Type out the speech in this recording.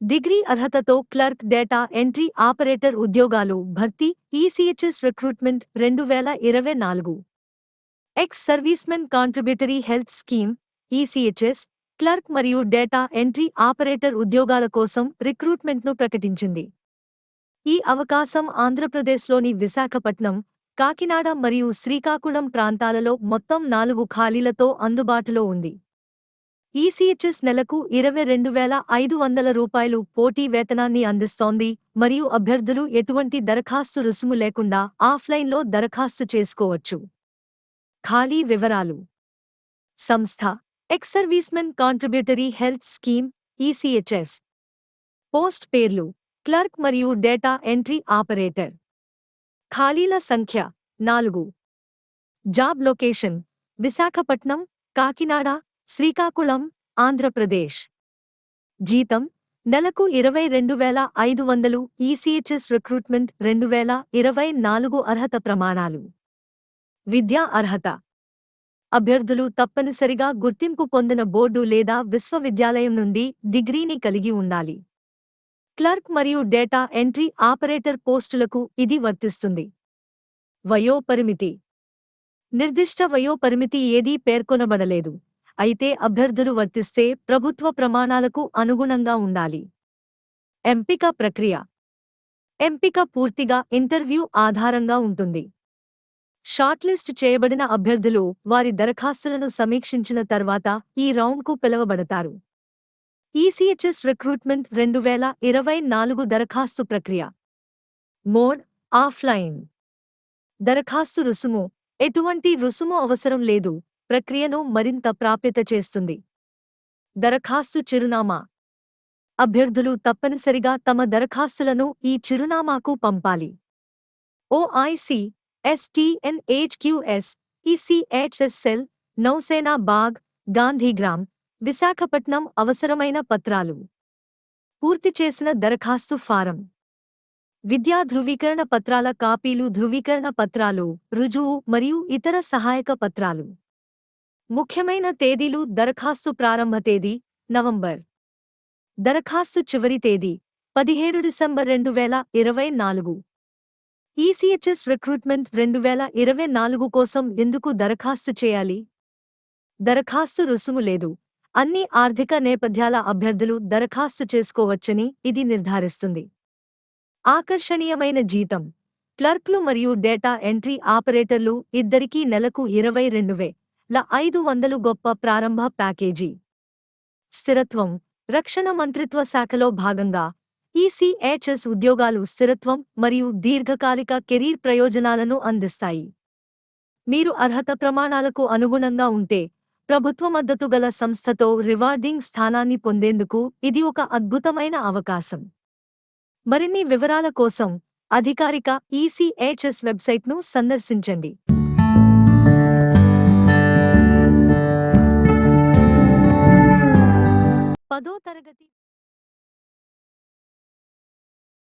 Degree అర్హతతో clerk data entry operator ఉద్యోగాలు భర్తీ ఈసీహెచ్ఎస్ రిక్రూట్మెంట్ రెండు వేల ఇరవై నాలుగు. Ex servicemen contributory health scheme ECHS clerk మరియు డేటా ఎంట్రీ ఆపరేటర్ ఉద్యోగాల కోసం రిక్రూట్మెంట్ను ప్రకటించింది. ఈ అవకాశం ఆంధ్రప్రదేశ్లోని విశాఖపట్నం కాకినాడ మరియు శ్రీకాకుళం ప్రాంతాలలో మొత్తం నాలుగు ఖాళీలతో అందుబాటులో ఉంది. ఈసీహెచ్ఎస్ నెలకు ఇరవై రెండు వేల ఐదు వందల రూపాయలు పోటీ వేతనాన్ని అందిస్తోంది. మరియు అభ్యర్థులు ఎటువంటి దరఖాస్తు రుసుము లేకుండా ఆఫ్లైన్లో దరఖాస్తు చేసుకోవచ్చు. ఖాళీ వివరాలు. సంస్థ ex servicemen contributory health scheme ECHS. Post పేర్లు క్లర్క్ మరియు డేటా ఎంట్రీ ఆపరేటర్. ఖాళీల సంఖ్య నాలుగు. Job location Visakhapatnam Kakinada Srikakulam Andhra Pradesh. జీతం నెలకు ఇరవై రెండు వేల ఐదు వందలు ఈసీహెచ్ఎస్ రిక్రూట్మెంట్ రెండు వేల ఇరవై నాలుగు అర్హత ప్రమాణాలు. విద్యా అర్హత అభ్యర్థులు తప్పనిసరిగా గుర్తింపు పొందిన బోర్డు లేదా విశ్వవిద్యాలయం నుండి డిగ్రీని కలిగి ఉండాలి. క్లర్క్ మరియు డేటా ఎంట్రీ ఆపరేటర్ పోస్టులకు ఇది వర్తిస్తుంది. వయోపరిమితి నిర్దిష్ట వయోపరిమితి ఏదీ పేర్కొనబడలేదు. అయితే అభ్యర్థులు వర్తిస్తే ప్రభుత్వ ప్రమాణాలకు అనుగుణంగా ఉండాలి. ఎంపిక ప్రక్రియ. ఎంపిక పూర్తిగా ఇంటర్వ్యూ ఆధారంగా ఉంటుంది. షార్ట్లిస్ట్ చేయబడిన అభ్యర్థులు వారి దరఖాస్తులను సమీక్షించిన తర్వాత ఈ రౌండ్కు పిలువబడతారు. ఈసీహెచ్ఎస్ రిక్రూట్మెంట్ రెండు వేల ఇరవై నాలుగు దరఖాస్తు ప్రక్రియ. Mode offline. దరఖాస్తు రుసుము. ఎటువంటి రుసుము అవసరం లేదు. ప్రక్రియను మరింత ప్రాప్యత చేస్తుంది. దరఖాస్తు చిరునామా. అభ్యర్థులు తప్పనిసరిగా తమ దరఖాస్తులను ఈ చిరునామాకు పంపాలి. ఓఐసి ఎస్టీఎన్హెచ్క్యూఎస్ ఈసీహెచ్ఎస్ఎల్ నౌసేనా బాగ్ గాంధీగ్రామ్ విశాఖపట్నం అవసరమైన పత్రాలు. పూర్తి చేసిన దరఖాస్తు ఫారం. విద్యా ధృవీకరణ పత్రాల కాపీలు ధృవీకరణ పత్రాలు రుజువు మరియు ఇతర సహాయక పత్రాలు. ముఖ్యమైన తేదీలు దరఖాస్తు ప్రారంభ తేదీ నవంబర్. దరఖాస్తు చివరి తేదీ పదిహేడు డిసెంబర్ రెండు వేల ఇరవై నాలుగు. ఈసీహెచ్ఎస్ రిక్రూట్మెంట్ రెండు వేల ఇరవై నాలుగు కోసం ఎందుకు దరఖాస్తు చేయాలి? దరఖాస్తు రుసుము లేదు. అన్ని ఆర్థిక నేపథ్యాల అభ్యర్థులు దరఖాస్తు చేసుకోవచ్చని ఇది నిర్ధారిస్తుంది. ఆకర్షణీయమైన జీతం. క్లర్క్లు మరియు డేటా ఎంట్రీ ఆపరేటర్లు ఇద్దరికీ నెలకు ఇరవై రెండు వే ల ఐదు వందలు గొప్ప ప్రారంభ ప్యాకేజీ. స్థిరత్వం రక్షణ మంత్రిత్వ శాఖలో భాగంగా ఈసీహెచ్ఎస్ ఉద్యోగాలు స్థిరత్వం మరియు దీర్ఘకాలిక కెరీర్ ప్రయోజనాలను అందిస్తాయి. మీరు అర్హత ప్రమాణాలకు అనుగుణంగా ఉంటే ప్రభుత్వ మద్దతు గల సంస్థతో రివార్డింగ్ స్థానాన్ని పొందేందుకు ఇది ఒక అద్భుతమైన అవకాశం. మరిన్ని వివరాల కోసం అధికారిక ఈసీహెచ్ఎస్ వెబ్సైట్ను సందర్శించండి.